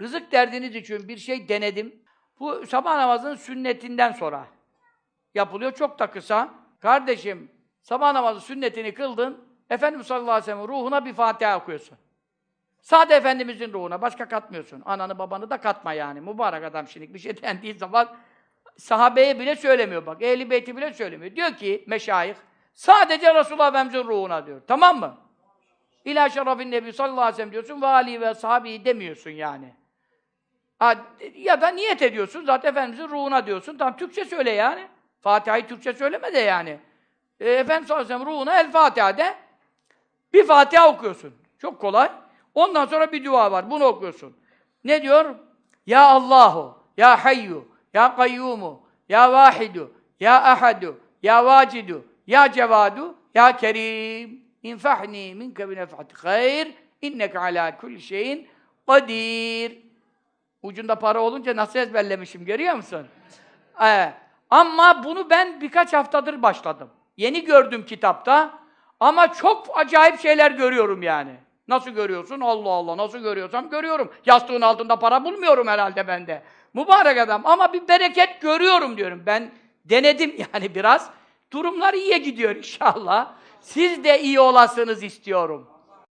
rızık derdiniz için bir şey denedim. Bu sabah namazının sünnetinden sonra yapılıyor. Çok da kısa. Kardeşim, sabah namazı sünnetini kıldın. Efendimiz sallallahu aleyhi ve sellem ruhuna bir Fatiha okuyorsun. Sade Efendimizin ruhuna. Başka katmıyorsun. Ananı babanı da katma yani. Mübarek adam şimdi bir şey dendiği zaman sahabeye bile söylemiyor bak. Ehli beyti bile söylemiyor. Diyor ki meşayih sadece Resulullah Efendimizin ruhuna diyor. Tamam mı? İlâ şerefin nebi sallallahu aleyhi ve sellem diyorsun ve ali ve sahabi demiyorsun yani. Ya da niyet ediyorsun zaten Efendimizin ruhuna diyorsun. Tamam Türkçe söyle yani. Fatiha'yı Türkçe söyleme de yani. E, Efendimiz sallallahu aleyhi ruhuna El Fatiha de. Bir Fatiha okuyorsun. Çok kolay. Ondan sonra bir dua var. Bunu okuyorsun. Ne diyor? Ya Allahu, Ya Hayyu, Ya Kayyumu, Ya Vahidu, Ya Ahadu, Ya Vacidu, Ya Cevadu, Ya Kerim. İnfahni minke bi nef'ati hayr. İnneke ala kulli şeyin kadir. Ucunda para olunca nasıl ezberlemişim görüyor musun? Ee, ama bunu ben birkaç haftadır başladım. Yeni gördüm kitapta. Ama çok acayip şeyler görüyorum yani. Nasıl görüyorsun? Allah Allah nasıl görüyorsam görüyorum. Yastığın altında para bulmuyorum herhalde bende. Mübarek adam ama bir bereket görüyorum diyorum. Ben denedim yani biraz. Durumlar iyiye gidiyor inşallah. Siz de iyi olasınız istiyorum.